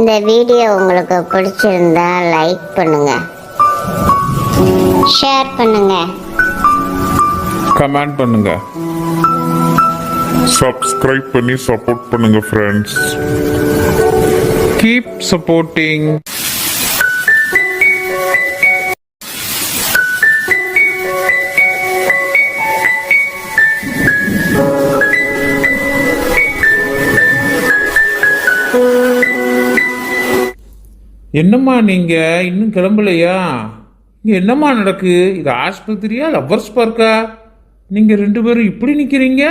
இந்த வீடியோ உங்களுக்கு பிடிச்சிருந்தா லைக் பண்ணுங்க. ஷேர் பண்ணுங்க. கமெண்ட் பண்ணுங்க. சப்ஸ்கிரைப் பண்ணி சப்போர்ட் பண்ணுங்க ஃப்ரெண்ட்ஸ் கீப் சப்போர்ட்டிங் என்னம்மா நீங்கள் இன்னும் கிளம்பலையா? இங்கே என்னம்மா நடக்கு? இது ஆஸ்பத்திரியா? லவ்வர்ஸ் பார்க்கா? நீங்கள் ரெண்டு பேரும் இப்படி நிற்கிறீங்க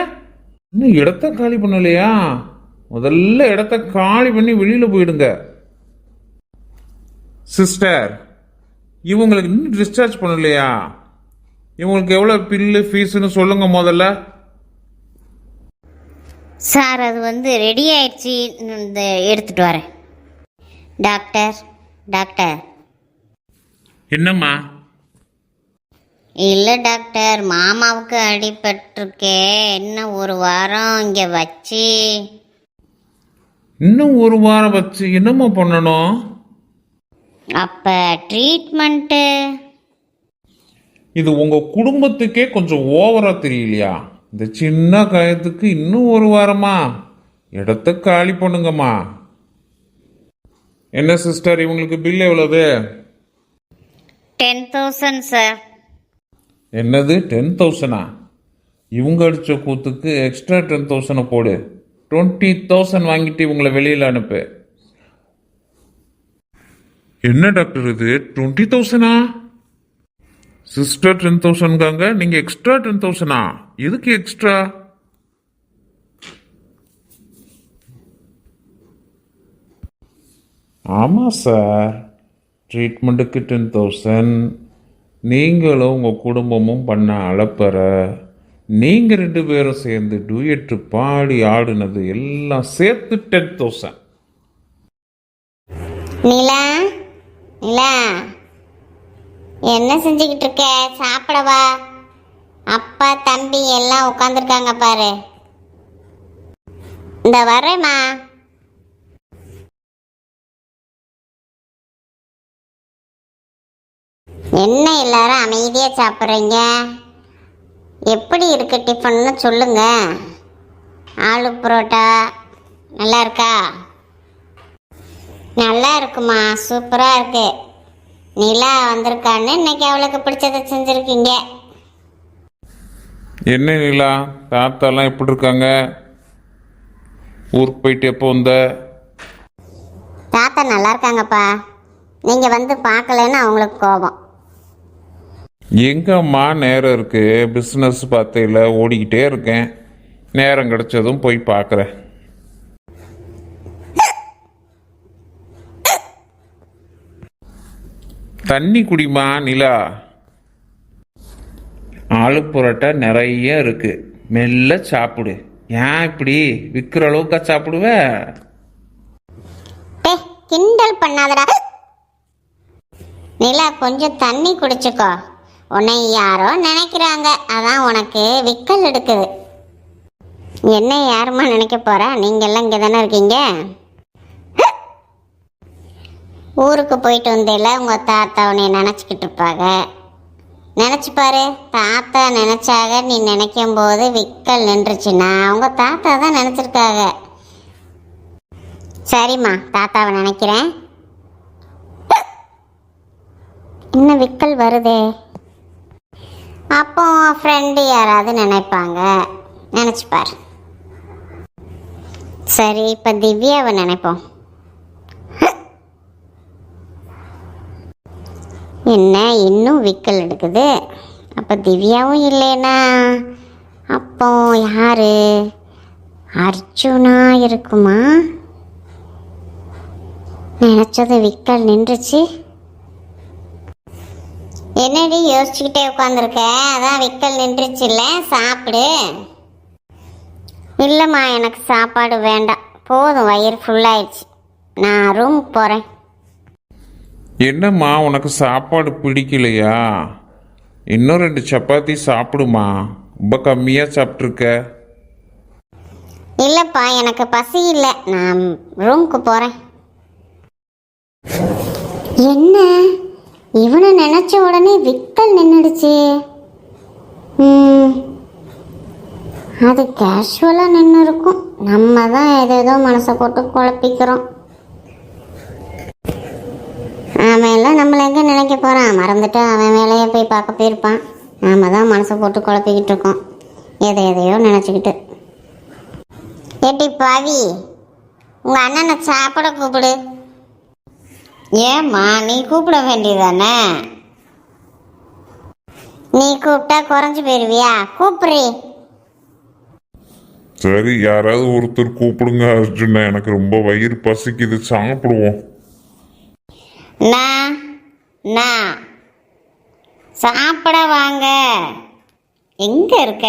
இன்னும் இடத்த காலி பண்ணலையா? முதல்ல இடத்த காலி பண்ணி வெளியில் போயிடுங்க. சிஸ்டர் இவங்களுக்கு இன்னும் டிஸ்சார்ஜ் பண்ணலையா? இவங்களுக்கு எவ்வளோ பில்லு ஃபீஸுன்னு சொல்லுங்க முதல்ல. சார் அது வந்து ரெடி ஆயிடுச்சு. இந்த எடுத்துகிட்டு வரேன். Doctor doctor. என்னம்மா? இல்லை டாக்டர் மாமாவுக்கு அடிபட்டிருக்கே. இன்னும் ஒரு வாரம் இங்கே வச்சு. இன்னும் ஒரு வாரம் வச்சு என்னம்மா பண்ணணும்? அப்போ ட்ரீட்மெண்ட்டு இது உங்க குடும்பத்துக்கே கொஞ்சம் ஓவரா தெரியலையா? இந்த சின்ன காயத்துக்கு இன்னும் ஒரு வாரமா? இடத்த காலி பண்ணுங்கம்மா. என்ன சிஸ்டர் இவங்களுக்கு பில் எவ்வளவு? டென் தௌசண்ட் சார் என்னது டென் தௌசண்டா இவங்க அடித்த கூத்துக்கு எக்ஸ்ட்ரா டென் தௌசண்டை போடு. டுவெண்ட்டி தௌசண்ட் வாங்கிட்டு இவங்களை வெளியில் அனுப்பு. என்ன டாக்டர் இது? டுவெண்ட்டி தௌசண்டா சிஸ்டர் டென் தௌசண்ட்காங்க நீங்கள் எக்ஸ்ட்ரா டென் தௌசண்டா எதுக்கு எக்ஸ்ட்ரா ஆமாம் சார். ட்ரீட்மெண்ட்டுக்கு டென் தௌசண்ட் நீங்களும் உங்கள் குடும்பமும் பண்ண அலப்பற. நீங்கள் ரெண்டு பேரும் சேர்ந்து டூயட்டு பாடி ஆடுனது எல்லாம் சேர்த்து டென் தௌசண்ட் நிலா நிலா. என்ன செஞ்சுக்கிட்டு இருக்க? சாப்பிடவா அப்பா தம்பி எல்லாம் உட்காந்துருக்காங்க பாரு. இந்த வரேம்மா. என்ன எல்லாரும் அமைதியாக சாப்பிட்றீங்க? எப்படி இருக்கு டிஃபன்னு சொல்லுங்க. ஆலு பரோட்டா நல்லா இருக்கா? நல்லா இருக்குமா சூப்பராக இருக்கு. நிலா வந்திருக்கான்னு இன்னைக்கு அவளுக்கு பிடிச்சதை செஞ்சுருக்கீங்க. என்ன நிலா தாத்தாலாம் எப்படி இருக்காங்க? ஊருக்கு போயிட்டு எப்போ வந்த? தாத்தா நல்லா இருக்காங்கப்பா. நீங்கள் வந்து பார்க்கலன்னு அவங்களுக்கு கோபம். எங்கம்மா நேரம் இருக்கு? பிஸ்னஸ் பார்த்தையில் ஓடிக்கிட்டே இருக்கேன். நேரம் கிடைச்சதும் போய் பார்க்குறேன். தண்ணி குடிமா நிலா? ஆளு புரோட்டா நிறைய இருக்கு. மெல்ல சாப்பிடு. ஏன் இப்படி விற்கிற அளவுக்கா சாப்பிடுவ? கிண்டல் பண்ணாதடா. நிலா கொஞ்சம் தண்ணி குடிச்சுக்கோ. உன்னை யாரோ நினைக்கிறாங்க. அதான் உனக்கு விக்கல் எடுக்குது. என்ன யாருமா நினைக்க போகிறா நீங்க எல்லாம் இங்கே தானே இருக்கீங்க? ஊருக்கு போயிட்டு வந்தேல உங்கள் தாத்தா உன்னை நினச்சிக்கிட்டு இருப்பாங்க. நினச்சி பாரு தாத்தா நினச்சாக நீ நினைக்கும் போது விக்கல் நின்றுச்சுன்னா அவங்க தாத்தா தான் நினச்சிருக்காங்க. சரிம்மா தாத்தாவை நினைக்கிறேன். இன்னும் விக்கல் வருதே? அப்போ ஃப்ரெண்டு யாராவது நினைப்பாங்க? நினச்சிப்பார் சரி இப்போ திவ்யாவை நினைப்போம். என்ன இன்னும் விக்கல் எடுக்குது? அப்போ திவ்யாவும் இல்லைனா அப்போ யாரு? அர்ஜுனா இருக்குமா? நினச்சது விக்கல் நின்றுச்சு. என்னடி யோசிச்சுக்கிட்டே உட்காந்துருக்க அதான் விக்கல் நின்றுச்சுல்ல சாப்பிடு. இல்லைம்மா எனக்கு சாப்பாடு வேண்டாம். போதும் வயிறு ஃபுல்லாயிடுச்சு நான் ரூம் போகிறேன் என்னம்மா உனக்கு சாப்பாடு பிடிக்கலையா? இன்னும் ரெண்டு சப்பாத்தி சாப்பிடுமா? ரொம்ப கம்மியாக சாப்பிட்ருக்க இல்லைப்பா எனக்கு பசி இல்லை. நான் ரூமுக்கு போகிறேன் என்ன? இவனை நினச்ச உடனே விக்கல் நின்றுடுச்சு அது கேஷுவலாக நின்று இருக்கும் நம்ம தான் ஏதேதோ மனசை போட்டு குழப்பிக்கிறோம். அவன் எல்லாம் நம்மளை எங்கே நினைக்க போகிறான் மறந்துட்டு அவன் வேலையை போய் பார்க்க போயிருப்பான். நாம் தான் மனசை போட்டு குழப்பிக்கிட்டு இருக்கோம். எதை எதையோ நினச்சிக்கிட்டு. ஏட்டி பாவி உங்கள் அண்ணனை சாப்பிட கூப்பிடு. ஏம்மா நீ கூப்பிட வேண்டியதானே? நீ கூப்பிட்டா குறைஞ்சு போயிருவியா? கூப்பிடு சரி யாராவது ஒருத்தர் கூப்பிடுங்க அர்ஜுனா. எனக்கு ரொம்ப வயிறு பசிக்குது. சாப்பிடுவோம். நான் நான் சாப்பிட வாங்க. எங்க இருக்க?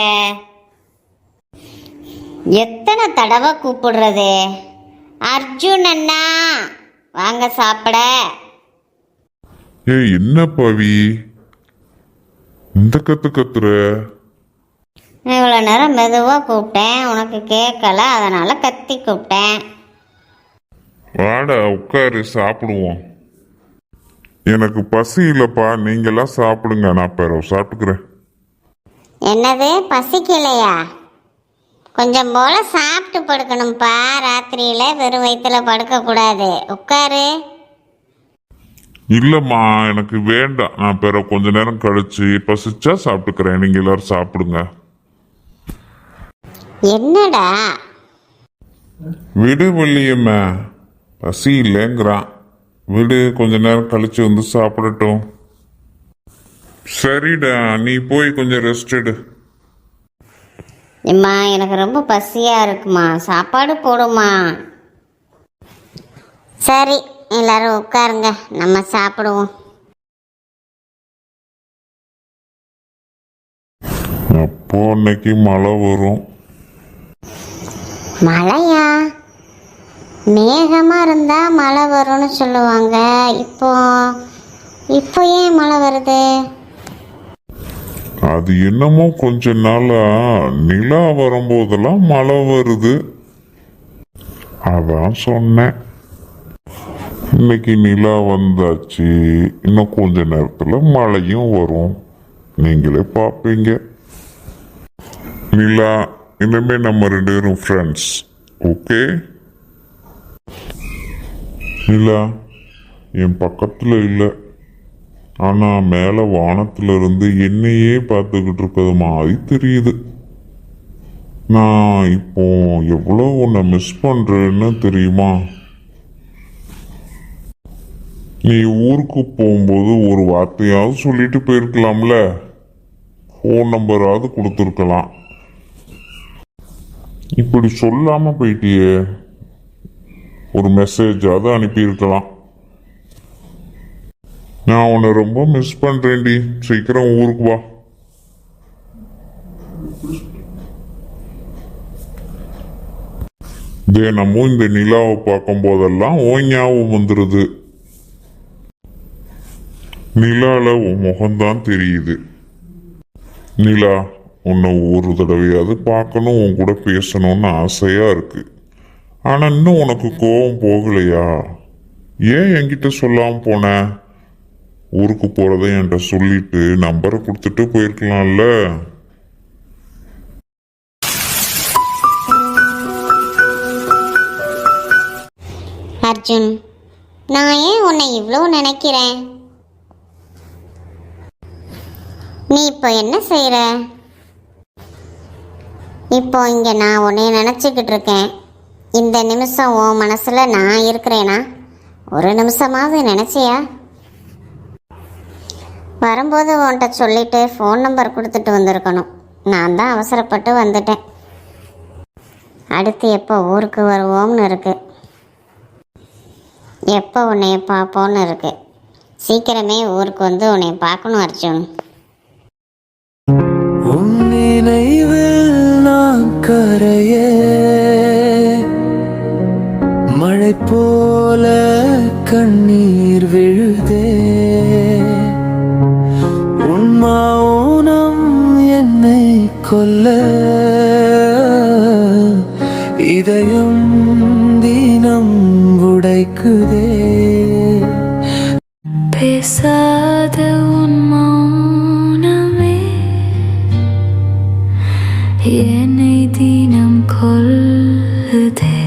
எத்தனை தடவை கூப்பிடுறது? அர்ஜுன் அண்ணா வாங்க சாப்பிட. ஏய் என்ன பவி இந்த கத்து கத்துற? இவ்வளோ நேரம் மெதுவாக கூப்பிட்டேன் உனக்கு கேட்கல அதனால கத்தி கூப்பிட்டேன். வாடா உட்காரு சாப்பிடுவோம். எனக்கு பசி இல்லப்பா நீங்கெல்லாம் சாப்பிடுங்க நான் பிறகு சாப்பிட்டுக்கிறேன். என்னது பசிக்கலையா? கொஞ்சம் போல சாப்பிட்டு படுக்கணும்ப்பா ராத்திரியில வெறும் வயிற்றுல படுக்கக்கூடாது. உட்காரு. இல்லம்மா எனக்கு வேண்டாம். நான் பிற கொஞ்ச நேரம் கழிச்சு பசிச்சா சாப்பிட்டுக்கிறேன். நீங்க எல்லாரும் சாப்பிடுங்க. என்னடா? விடு வள்ளியம்மா பசி இல்லைங்கிறான். விடு கொஞ்ச நேரம் கழிச்சு வந்து சாப்பிடட்டும். சரிடா நீ போய் கொஞ்சம் ரெஸ்ட் எடு. அம்மா எனக்கு ரொம்ப பசியா இருக்குமா. சாப்பாடு போடுமா. சரி எல்லாரும் உட்காருங்க. நம்ம சாப்பிடுவோம். அப்போ இன்னைக்கு மழை வரும். மழையா? மேகமா இருந்தா மழை வரும்னு சொல்லுவாங்க. இப்போ இப்போ ஏன் மழை வருது? அது என்னமோ கொஞ்ச நாளா நிலா வரும்போதெல்லாம் மழை வருது. அதான் சொன்னேன். இன்னைக்கு நிலா வந்தாச்சு. இன்னும் கொஞ்ச நேரத்துல மழையும் வரும். நீங்களே பார்ப்பீங்க. நிலா இனிமே நம்ம ரெண்டு பேரும் ஃப்ரெண்ட்ஸ் ஓகே? நிலா என் பக்கத்துல இல்லை. ஆனா மேல வானத்துல இருந்து என்னையே பார்த்துக்கிட்டு இருக்கிறது மாதிரி தெரியுது. நான் இப்போ எவ்வளோ உன்னை மிஸ் பண்றேன்னு தெரியுமா? நீ ஊருக்கு போகும்போது ஒரு வார்த்தையாவது சொல்லிட்டு போயிருக்கலாம்ல? ஃபோன் நம்பராவது கொடுத்துருக்கலாம். இப்படி சொல்லாம போயிட்டியே. ஒரு மெசேஜாவது அனுப்பியிருக்கலாம். நான் உன்னை ரொம்ப மிஸ் பண்ணுறேன்டி சீக்கிரம் ஊருக்கு வா. தினமும் இந்த நிலாவை பார்க்கும் போதெல்லாம் ஓ ஞாபகம் நிலால உன் முகம்தான் தெரியுது. நிலா உன்னை ஒரு தடவையாவது பார்க்கணும் உன் கூட பேசணும்னு ஆசையாக இருக்கு. ஆனால் இன்னும் உனக்கு கோபம் போகலையா? ஏன் என்கிட்ட சொல்லாமல் போனேன் ஊருக்கு போகிறத என்கிட்ட சொல்லிட்டு நம்பரை கொடுத்துட்டு போயிருக்கலாம்ல. அர்ஜுன் நான் ஏன் உன்னை இவ்வளோ நினைக்கிறேன்? நீ இப்போ என்ன செய்கிற இப்போ இங்கே நான் உன்னை நினச்சிக்கிட்டு இருக்கேன். இந்த நிமிஷம் உன் மனசில் நான் இருக்கிறேனா? ஒரு நிமிஷமாவது நினச்சியா? வரும்போது உன்கிட்ட சொல்லிட்டு ஃபோன் நம்பர் கொடுத்துட்டு வந்திருக்கணும். நான் தான் அவசரப்பட்டு வந்துட்டேன். அடுத்து எப்போ ஊருக்கு வருவோம்னு இருக்கு. எப்போ உன்னைய பார்ப்போன்னு இருக்கு. சீக்கிரமே ஊருக்கு வந்து உன்னை பார்க்கணும் அர்ஜுன். உன் நினைவில் நான் மழை போல கண்ணீர் கொல்ல இதயம் தினம் உடைக்குதே. பேசாத உன் மௌனமே என்னை தினம் கொல்லுதே